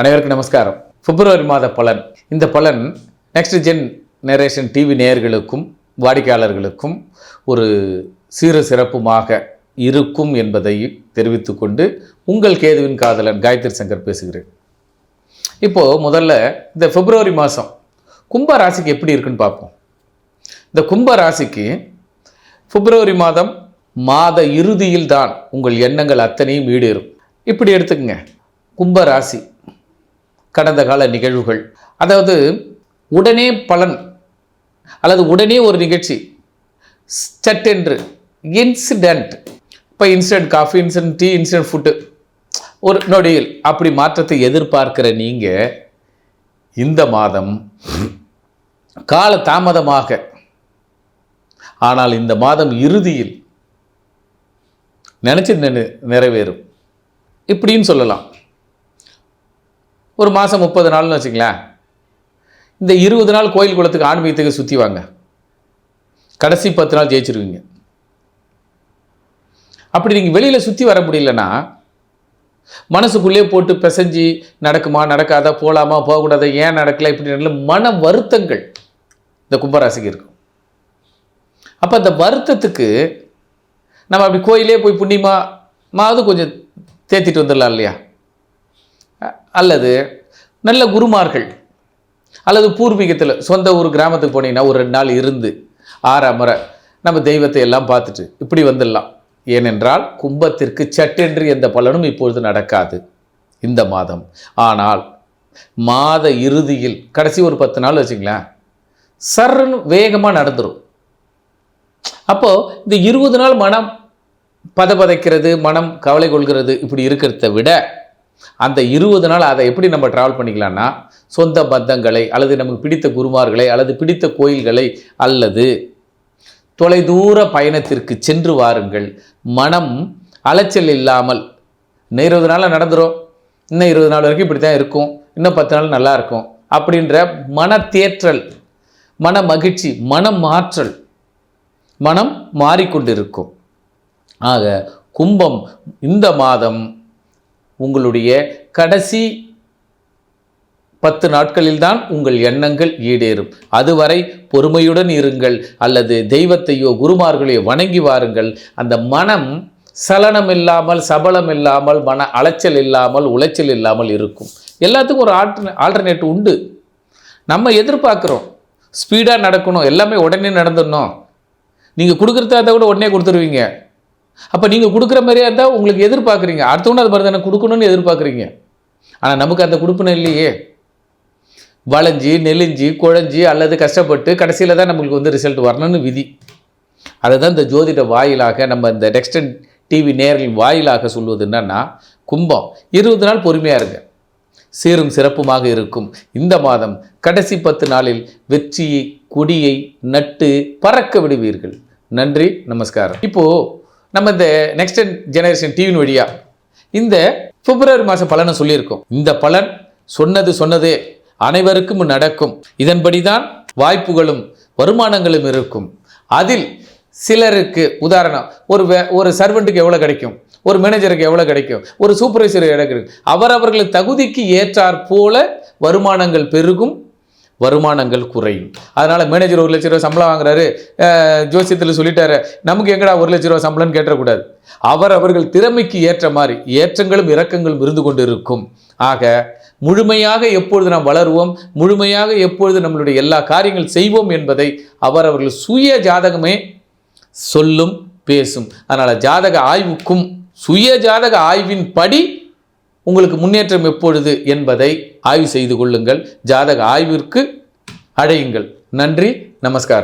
அனைவருக்கும் நமஸ்காரம். பிப்ரவரி மாத பலன். இந்த பலன் நெக்ஸ்ட் ஜென் நேரேஷன் டிவி நேயர்களுக்கும் வாடிக்கையாளர்களுக்கும் ஒரு சீர சிறப்புமாக இருக்கும் என்பதை தெரிவித்துக்கொண்டு உங்கள் கேதுவின் காதலன் காயத்ரி சங்கர் பேசுகிறேன். இப்போது முதல்ல இந்த பிப்ரவரி மாதம் கும்ப ராசிக்கு எப்படி இருக்குன்னு பார்ப்போம். இந்த கும்ப ராசிக்கு பிப்ரவரி மாதம் மாத இறுதியில் தான் உங்கள் எண்ணங்கள் அத்தனையும் ஈடேறும். இப்படி எடுத்துக்கங்க. கும்ப ராசி கடந்த கால நிகழ்வுகள். அதாவது உடனே பலன் அல்லது உடனே ஒரு நிகழ்ச்சி. சட்டென்று இன்சிடென்ட் இப்போ instant coffee instant tea instant food ஒரு நொடியில் அப்படி மாற்றத்தை எதிர்பார்க்கிற நீங்கள் இந்த மாதம் கால தாமதமாக. ஆனால் இந்த மாதம் இறுதியில் நினச்சி நிறைவேறும். இப்படின்னு சொல்லலாம். ஒரு மாதம் முப்பது நாள்னு வச்சுங்களேன் இந்த இருபது நாள் கோயில் குளத்துக்கு ஆன்மீகத்துக்கு சுற்றி வாங்க. கடைசி பத்து நாள் ஜெயிச்சிருவீங்க. அப்படி நீங்கள் வெளியில் சுற்றி வர முடியலன்னா மனசுக்குள்ளே போட்டு பிசைஞ்சு நடக்குமா நடக்காதா போகலாமா போகக்கூடாதா ஏன் நடக்கல இப்படி நடக்கல மன வருத்தங்கள் இந்த கும்பராசிக்கு இருக்கும். அப்போ அந்த வருத்தத்துக்கு நம்ம அப்படி கோயிலே போய் புண்ணியமா மாவது கொஞ்சம் தேத்திட்டு வந்துடலாம் இல்லையா? அல்லது நல்ல குருமார்கள் அல்லது பூர்வீகத்தில் சொந்த ஊர் கிராமத்துக்கு போனீங்கன்னா ஒரு ரெண்டு நாள் இருந்து ஆறாம் முறை நம்ம தெய்வத்தை எல்லாம் பார்த்துட்டு இப்படி வந்துடலாம். ஏனென்றால் கும்பத்திற்கு சட்டென்று எந்த பலனும் இப்பொழுது நடக்காது இந்த மாதம். ஆனால் மாத இறுதியில் கடைசி ஒரு பத்து நாள் வச்சுங்களேன் சர்ன்னு வேகமாக நடந்துடும் அப்போது இந்த இருபது நாள் மனம் பதபதைக்கிறது மனம் கவலை கொள்கிறது இப்படி இருக்கிறத விட அந்த இருபது நாள் அதை எப்படி நம்ம ட்ராவல் பண்ணிக்கலாம்னா சொந்த பந்தங்களை அல்லது நமக்கு பிடித்த குருமார்களை அல்லது பிடித்த கோயில்களை அல்லது தொலைதூர பயணத்திற்கு சென்று வாருங்கள். மனம் அலைச்சல் இல்லாமல் இன்னும் இருபது நாளில் நடந்துரும். இன்னும் இருபது நாள் வரைக்கும் இப்படி தான் இருக்கும். இன்னும் பத்து நாள் நல்லா இருக்கும். அப்படின்ற மன தேற்றல் மன மகிழ்ச்சி மன மாற்றல் மனம் மாறிக்கொண்டிருக்கும். ஆக கும்பம் இந்த மாதம் உங்களுடைய கடைசி பத்து நாட்களில்தான் உங்கள் எண்ணங்கள் ஈடேறும். அதுவரை பொறுமையுடன் இருங்கள் அல்லது தெய்வத்தையோ குருமார்களையோ வணங்கி வாருங்கள். அந்த மனம் சலனம் இல்லாமல் சபலம் இல்லாமல் மன அலைச்சல் இல்லாமல் உளைச்சல் இல்லாமல் இருக்கும். எல்லாத்துக்கும் ஒரு ஆல்டர் ஆல்டர்னேட் உண்டு. நம்ம எதிர்பார்க்குறோம். ஸ்பீடாக நடக்கணும். எல்லாமே உடனே நடந்துடணும். நீங்கள் கொடுக்குறதா இருந்தால் கூட உடனே கொடுத்துருவீங்க. அப்போ நீங்கள் கொடுக்குற மாதிரியா இருந்தால் உங்களுக்கு எதிர்பார்க்குறீங்க. அடுத்தவங்க அது மாதிரி தானே கொடுக்கணும்னு எதிர்பார்க்குறீங்க. ஆனால் நமக்கு அந்த கொடுப்பினம் இல்லையே. வளைஞ்சி நெலிஞ்சி குழஞ்சி அல்லது கஷ்டப்பட்டு கடைசியில் தான் நம்மளுக்கு வந்து ரிசல்ட் வரணும்னு விதி. அதை தான் இந்த ஜோதிட வாயிலாக நம்ம இந்த டெக்ஸ்டன் டிவி நேரில் வாயிலாக சொல்வது என்னன்னா கும்பம். இருபது நாள் பொறுமையாக இருங்க. சீரும் சிறப்புமாக இருக்கும். இந்த மாதம் கடைசி பத்து நாளில் வெற்றியை கொடியை நட்டு பறக்க விடுவீர்கள். நன்றி நமஸ்காரம். இப்போது நம்ம இந்த நெக்ஸ்ட் ஜெனரேஷன் டிவியின் வழியா இந்த பிப்ரவரி மாத பலனை சொல்லியிருக்கோம். இந்த பலன் சொன்னது சொன்னது அனைவருக்கும் நடக்கும். இதன்படிதான் வாய்ப்புகளும் வருமானங்களும் இருக்கும். அதில் சிலருக்கு உதாரணம் ஒரு வே ஒரு சர்வெண்ட்டுக்கு எவ்வளோ கிடைக்கும்? ஒரு மேனேஜருக்கு எவ்வளோ கிடைக்கும்? ஒரு சூப்பர்வைசர் எவ்வளோ கிடைக்கும்? அவரவர்கள் தகுதிக்கு ஏற்றாற் போல வருமானங்கள் பெருகும். வருமானங்கள் குறையும். அதனால் மேனேஜர் ஒரு லட்ச ரூபா சம்பளம் வாங்குறாரு. ஜோசியத்தில் சொல்லிட்டாரு நமக்கு எங்கடா ஒரு லட்ச ரூபா சம்பளம்னு கேட்டக்கூடாது அவர் அவர்கள் திறமைக்கு ஏற்ற மாதிரி ஏற்றங்களும் இறக்கங்களும் இருந்து கொண்டு இருக்கும் ஆக முழுமையாக எப்பொழுது நாம் வளருவோம் முழுமையாக எப்பொழுது நம்மளுடைய எல்லா காரியங்கள் செய்வோம் என்பதை அவர் அவர்கள் சுய ஜாதகமே சொல்லும் பேசும். அதனால் ஜாதக ஆய்வுக்கும் சுய ஜாதக ஆய்வின் படி உங்களுக்கு முன்னேற்றம் எப்பொழுது என்பதை ஆய்வு செய்து கொள்ளுங்கள். ஜாதக ஆய்விற்கு அடையுங்கள். நன்றி நமஸ்காரம்.